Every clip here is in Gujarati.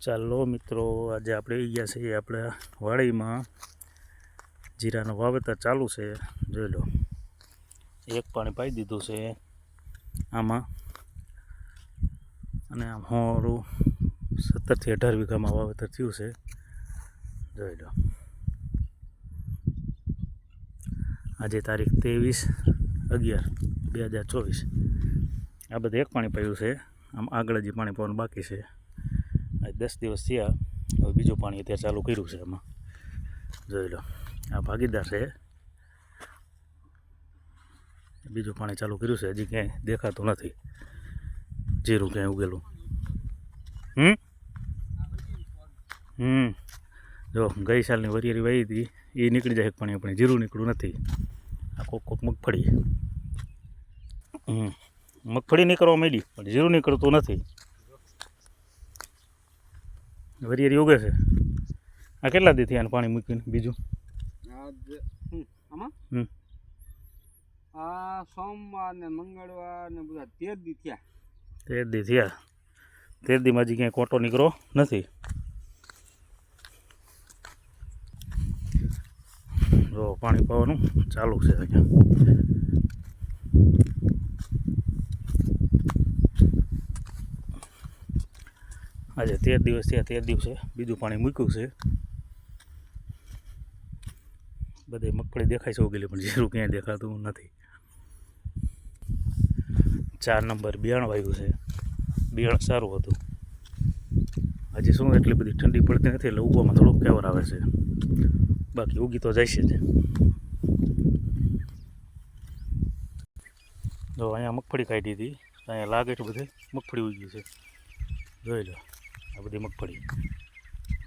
ચાલો મિત્રો, આજે આપણે આવી ગયા છીએ આપણે વાડીમાં. જીરાનું વાવેતર ચાલુ છે, જોઈ લો. એક પાણી પાઈ દીધું છે આમાં. અને આમ હોરું સત્તરથી અઢાર વીઘામાં વાવેતર થયું છે, જોઈ લો. આજે તારીખ ત્રેવીસ અગિયાર બે હજાર ચોવીસ. આ બધે એક પાણી પાયું છે, આમ આગળ જે પાણી પાવાનું બાકી છે. દસ દિવસ થયા. હવે બીજું પાણી અત્યારે ચાલુ કર્યું છે એમાં જોઈ લો. આ ભાગીદાર છે. બીજું પાણી ચાલુ કર્યું છે. હજી ક્યાંય દેખાતું નથી. જીરું ક્યાંય ઉગેલું. હમ? હમ. જો, ગઈ સાલની વરિયારી વાવી હતી. એ નીકળી જાય પાણી આપણે જીરું નીકળ્યું નથી. આ કોક કોક મગફળી. હમ. મગફળી નીકળવા માંડી, પણ જીરું નીકળતું નથી. વરિયારી ઉગે છે. આ કેટલા દી થયા આને પાણી મૂકીને? બીજું? આમાં? આ સોમવાર ને મંગળવાર ને બધા તેર દી થયા. તેર દી થયા. તેર દીમાં હજી ક્યાંય કોટો નીકળો નથી. જો પાણી પાવાનું ચાલુ છે અહીંયા. આજે તેર દિવસ થયા, તેર દિવસે બીજું પાણી મૂક્યું છે. બધે મગફળી દેખાય છે ઉગેલી પણ જીરું ક્યાંય દેખાતું નથી. ચાર નંબર બિયાણ વાવ્યું છે. બિયાણ સારું હતું. હજી શું એટલી બધી ઠંડી પડતી નથી, એટલે ઉગવામાં થોડોક કેવર આવે છે. બાકી ઉગી તો છે જ. જો અહીંયા મગફળી કાઢી હતી અહીંયા લાગે છે બધે મગફળી ઉગી છે. જોઈ લો. આ બધી મગફળી.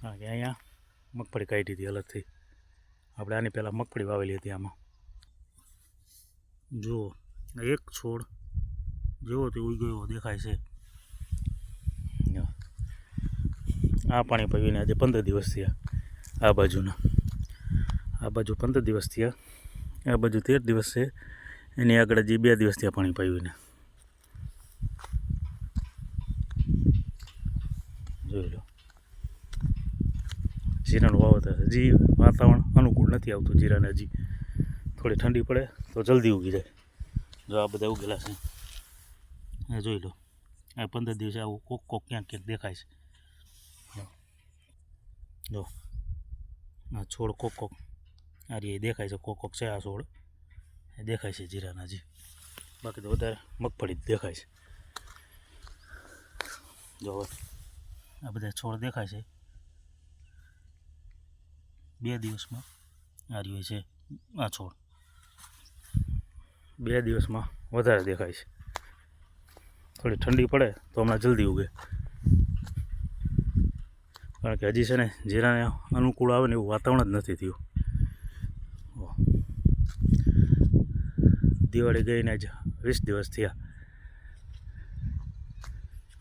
હા, કે અહીંયા મગફળી કાઢી હતી અલગથી. આપણે આની પહેલાં મગફળી વાવેલી હતી આમાં. જુઓ, એક છોડ જેવો તે ઉઈ ગયો દેખાય છે. આ પાણી પીવીને આજે પંદર દિવસ થયા આ બાજુના. આ બાજુ પંદર દિવસ થયા, આ બાજુ તેર દિવસ છે. એની આગળ જે બે દિવસ થયા પાણી પીવીને. જોઈ લો. જીરાનું વાવતર હજી વાતાવરણ અનુકૂળ નથી આવતું જીરાને હજી. થોડી ઠંડી પડે તો જલ્દી ઉગી જાય. જો આ બધા ઉગેલા છે. એ જોઈ લો. આ પંદર દિવસે આવું કોક કોક ક્યાંક ક્યાંક દેખાય છે. જો. આ છોડ કોક કોક. આ રીતે દેખાય છે, કોક કોક છે આ છોડ. એ દેખાય છે જીરાના હજી. બાકી તો વધારે મગફળી દેખાય છે. જો હવે. આ બધા છોડ દેખાય છે. બે દિવસમાં આ રહ્યો છે આ છોડ. બે દિવસમાં વધારે દેખાય છે. થોડી ઠંડી પડે તો હમણાં જલ્દી ઉગે. કારણ કે હજી છે ને જીરાને અનુકૂળ આવે ને એવું વાતાવરણ જ નથી થયું. દિવાળી ગઈને જ વીસ દિવસ થયા.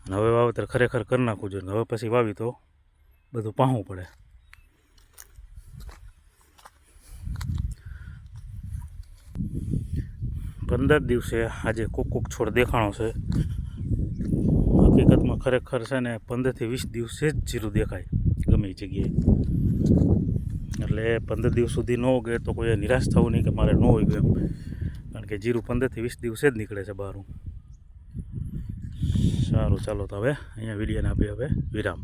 અને હવે વાવેતર ખરેખર કરી નાખવું જોઈએ. હવે પછી વાવી તો બધું પાહવું પડે. પંદર દિવસે આજે કોક કોક છોડ દેખાણો છે. હકીકતમાં ખરેખર છે ને પંદરથી વીસ દિવસે જ જીરું દેખાય ગમે એ જગ્યાએ. એટલે પંદર દિવસ સુધી ન ઉગે તો કોઈ નિરાશ થવું નહીં કે મારે ન ઉગે એમ. કારણ કે જીરું પંદરથી વીસ દિવસે જ નીકળે છે બહારું સારું ચાલો તો હવે અહીંયા વિડીયોને આપીએ હવે વિરામ.